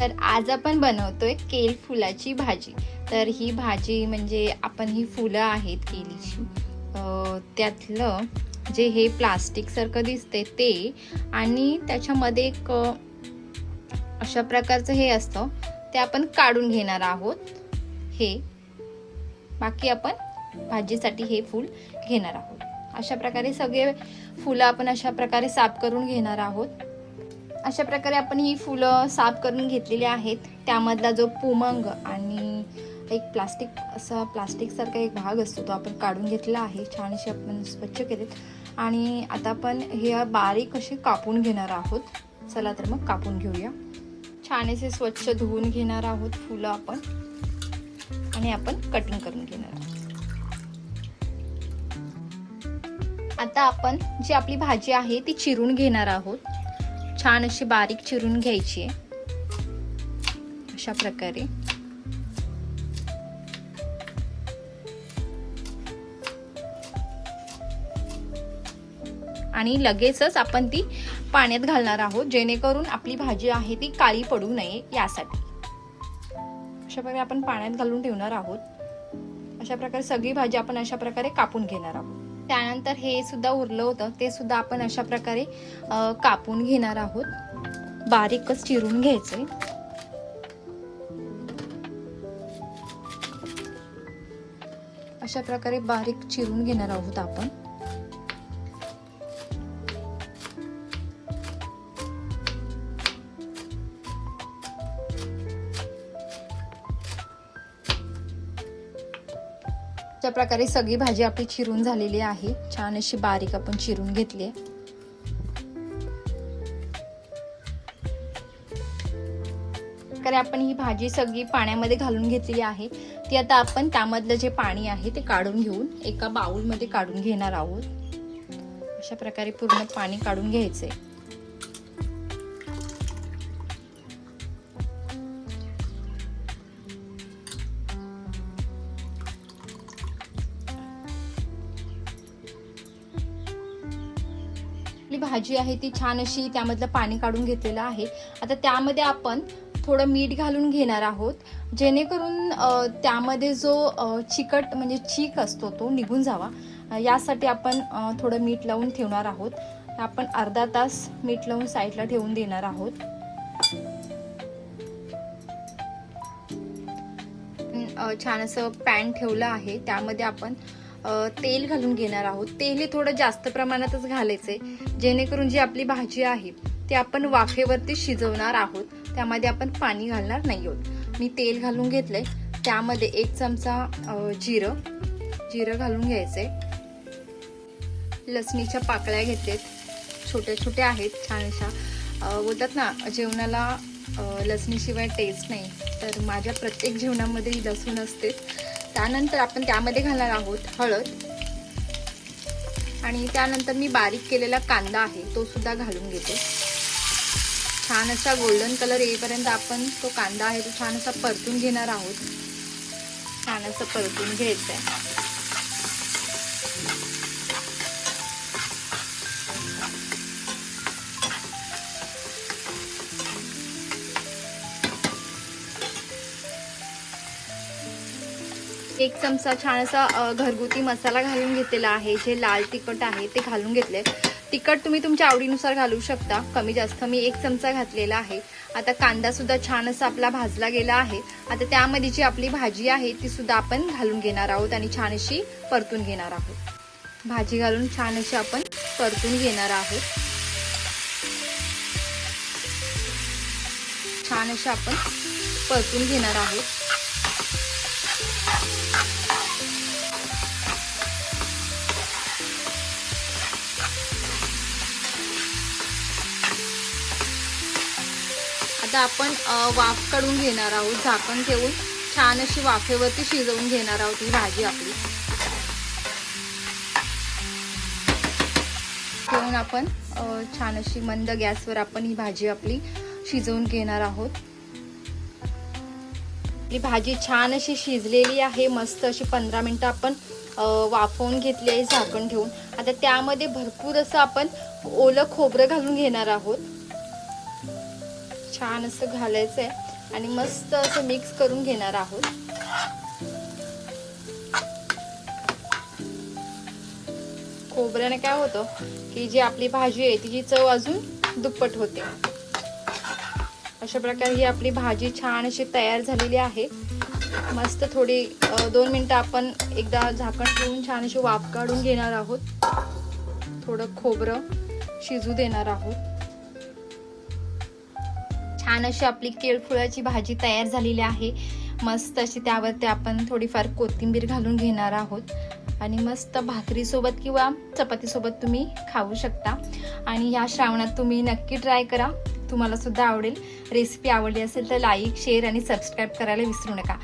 तर आज आपण बनवतोय केल फुलाची भाजी. तर ही भाजी म्हणजे आपण ही फुलं आहेत केलीची. त्यातलं जे हे प्लास्टिकसारखं दिसते ते आणि त्याच्यामध्ये एक अशा प्रकारचं हे असतं. ते आपण काढून घेणार आहोत. हे बाकी आपण भाजीसाठी हे फूल घेणार आहोत. अशा प्रकारे सगळे फुलं आपण अशा प्रकारे साफ करून घेणार आहोत. अशा प्रकारे आपण ही फुलं साफ करून घेतलेली आहेत. त्यामधला जो पुमंग आणि एक प्लास्टिक असा प्लास्टिकसारखा एक भाग असतो तो आपण काढून घेतला आहे. छानशी आपण स्वच्छ केलेत. आणि आता आपण हे बारीक असे कापून घेणार आहोत. चला तर मग कापून घेऊया. छान असे स्वच्छ धुवून घेणार आहोत फुलं आपण. आणि आपण कटिंग करून घेणार आहोत. आता आपण जी आपली भाजी आहे ती चिरून घेणार आहोत. छान अशी बारीक चिरून घ्यायची आहे. अशा प्रकारे. आणि लगेचच आपण ती पाण्यात घालणार आहोत जेणेकरून आपली भाजी आहे ती काळी पडू नये यासाठी. अशा प्रकारे आपण पाण्यात घालून ठेवणार आहोत. अशा प्रकारे सगळी भाजी आपण अशा प्रकारे कापून घेणार आहोत. त्यानंतर हे सुद्धा उरलं होतं. ते सुद्धा आपण अशा प्रकारे कापून घेणार आहोत. बारीकच चिरून घ्यायचंय अशा प्रकारे बारीक चिरून घेणार आहोत आपण. अशा प्रकारे सगळी भाजी आपली चिरून झालेली आहे. छान अशी बारीक आपण चिरून घेतली आहे. प्रकारे आपण ही भाजी सगळी पाण्यामध्ये घालून घेतलेली आहे. ती आता आपण त्यामधलं जे पाणी आहे ते काढून घेऊन एका बाऊलमध्ये काढून घेणार आहोत. अशा प्रकारे पूर्ण पाणी काढून घ्यायचंय. आपली भाजी आहे ती छान अशी त्यामधलं पाणी काढून घेतलेलं आहे. आता त्यामध्ये आपण थोडं मीठ घालून घेणार आहोत. जेणेकरून त्यामध्ये जो चिकट म्हणजे चीक असतो तो निघून जावा. यासाठी आपण थोडं मीठ लावून ठेवणार आहोत. आपण अर्धा तास मीठ लावून साईडला ठेवून देणार आहोत. छान असं पॅन ठेवलं आहे. त्यामध्ये आपण तेल घालून घेणार आहोत. तेल हे थोडं जास्त प्रमाणातच घालायचंय. जेणेकरून जी आपली भाजी आहे ती आपण वाफेवरती शिजवणार आहोत. त्यामध्ये आपण पाणी घालणार नाही आहोत. मी तेल घालून घेतलंय. त्यामध्ये एक चमचा जिरं. जिरं घालून घ्यायचंय. लसणीच्या पाकळ्या घेतलेत. छोट्या छोट्या आहेत छान अशा बोलतात ना जेवणाला लसणीशिवाय टेस्ट नाही. तर माझ्या प्रत्येक जेवणामध्ये लसूण असते. त्यानंतर आपण त्यामध्ये घालणार आहोत हळद. आणि त्यानंतर मी बारीक केलेला कांदा आहे तो सुद्धा घालून घेते. छान असा गोल्डन कलर येईपर्यंत आपण तो कांदा आहे तो छान असा परतून घेणार आहोत. छान असं परतून घ्यायचं आहे एक चमचा छान असा घरगुती मसाला घालून घेतलेला आहे. जे लाल तिखट आहे ते घालून घेतले तिखट तुम्ही तुमच्या आवडीनुसार घालू शकता. कमी जास्त मी एक चमचा घातलेला आहे. आता कांदा सुद्धा छान असा आपला भाजला गेला आहे. आता त्यामध्ये जी आपली भाजी आहे ती सुद्धा आपण घालून घेणार आहोत आणि छान अशी परतून घेणार आहोत. भाजी घालून छान अशी आपण परतून घेणार आहोत. छान अशी आपण परतून घेणार आहोत. आता आपण वाफ काढून घेणार आहोत झाकण ठेवून. छान अशी वाफेवरती शिजवून घेणार आहोत ही भाजी आपली. ठेवून आपण छान अशी मंद गॅसवर आपण ही भाजी आपली शिजवून घेणार आहोत. आपली भाजी छान अशी शिजलेली आहे. मस्त अशी पंधरा मिनटं आपण वाफवून घेतली आहे झाकण ठेवून. आता त्यामध्ये भरपूर असं आपण ओलं खोबरं घालून घेणार आहोत. छान असं घालायचं आहे आणि मस्त असं मिक्स करून घेणार आहोत. खोबऱ्याने काय होतं की जी आपली भाजी आहे तिची चव अजून दुप्पट होते. अशा प्रकारे ही आपली भाजी छान अशी तयार झालेली आहे. मस्त थोडी दोन मिनटं आपण एकदा झाकण ठेवून छान अशी वाफ काढून घेणार आहोत. थोडं खोबरं शिजू देणार आहोत. छान अशी आपली केळफुळाची भाजी तयार झालेली आहे. मस्त अशी त्यावरती आपण थोडीफार कोथिंबीर घालून घेणार आहोत. आणि मस्त भाकरीसोबत किंवा चपातीसोबत तुम्ही खाऊ शकता. आणि या श्रावणात तुम्ही नक्की ट्राय करा. तुम्हाला सुद्धा आवडेल. रेसिपी आवडली असेल तर लाईक शेअर आणि सबस्क्राईब करायला विसरू नका.